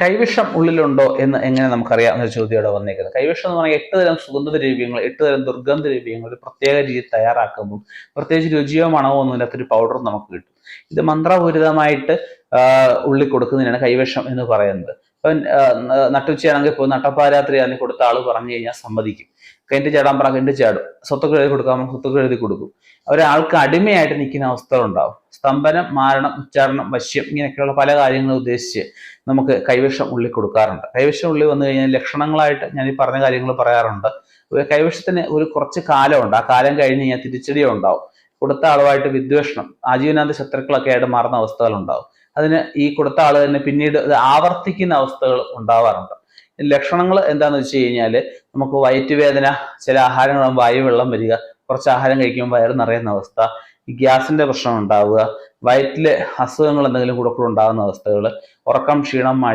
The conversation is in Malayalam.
കൈവിഷം ഉള്ളിലുണ്ടോ എന്ന് എങ്ങനെ നമുക്കറിയാം എന്നൊരു ചോദ്യം ഇവിടെ വന്നേക്കുന്നത്. കൈവിഷം എന്ന് പറഞ്ഞാൽ എട്ട് തരം സുഗന്ധ ദ്രവ്യങ്ങൾ എട്ട് തരം ദുർഗന്ധ ദ്രവ്യങ്ങൾ ഒരു പ്രത്യേക രീതിയിൽ തയ്യാറാക്കുമ്പോൾ പ്രത്യേകിച്ച് രുചിയോ മണമോ ഒന്നും ഇല്ലാത്തൊരു പൗഡർ നമുക്ക് കിട്ടും. ഇത് മന്ത്രപൂരിതമായിട്ട് ഉള്ളി ഉള്ളിൽ കൊടുക്കുന്നതിനാണ് കൈവിഷം എന്ന് പറയുന്നത്. ഇപ്പം നട്ടുച്ചയാണെങ്കിൽ ഇപ്പോൾ നട്ടപ്പാരാത്രി അതിന് കൊടുത്ത ആൾ പറഞ്ഞു കഴിഞ്ഞാൽ സമ്മതിക്കും. കിണറ്റ് ചാടാൻ പറഞ്ഞാൽ കിണറ്റ് ചാടും. സ്വത്തൊക്കെ എഴുതി കൊടുക്കാൻ സ്വത്തൊക്കെ എഴുതി കൊടുക്കും. ഒരാൾക്ക് അടിമയായിട്ട് നിൽക്കുന്ന അവസ്ഥ അവസ്ഥകളുണ്ടാവും. സ്തംഭനം മാരണം ഉച്ചാരണം വശ്യം ഇങ്ങനെയൊക്കെയുള്ള പല കാര്യങ്ങളും ഉദ്ദേശിച്ച് നമുക്ക് കൈവശം ഉള്ളി കൊടുക്കാറുണ്ട്. കൈവശം ഉള്ളി വന്നു കഴിഞ്ഞാൽ ലക്ഷണങ്ങളായിട്ട് ഞാൻ ഈ പറഞ്ഞ കാര്യങ്ങൾ പറയാറുണ്ട്. കൈവശത്തിന് ഒരു കുറച്ച് കാലമുണ്ട്. ആ കാലം കഴിഞ്ഞ് കഴിഞ്ഞാൽ തിരിച്ചടി ഉണ്ടാവും കൊടുത്ത ആളുമായിട്ട് വിദ്വേഷണം ആജീവനാന്ത ശത്രുക്കളൊക്കെ ആയിട്ട് മാറുന്ന അവസ്ഥകൾ ഉണ്ടാവും അതിന് ഈ കൊടുത്ത ആൾ തന്നെ പിന്നീട് ആവർത്തിക്കുന്ന അവസ്ഥകൾ ഉണ്ടാവാറുണ്ട്. ലക്ഷണങ്ങൾ എന്താണെന്ന് വെച്ച് കഴിഞ്ഞാൽ നമുക്ക് വയറ്റുവേദന ചില ആഹാരങ്ങൾ വായു വെള്ളം വരിക കുറച്ച് ആഹാരം കഴിക്കുമ്പോൾ വയറ് നിറയുന്ന അവസ്ഥ ഗ്യാസിന്റെ പ്രശ്നം ഉണ്ടാവുക വയറ്റിലെ അസുഖങ്ങൾ എന്തെങ്കിലും കൂടെ കൂടെ ഉണ്ടാകുന്ന അവസ്ഥകൾ ഉറക്കം ക്ഷീണം മടി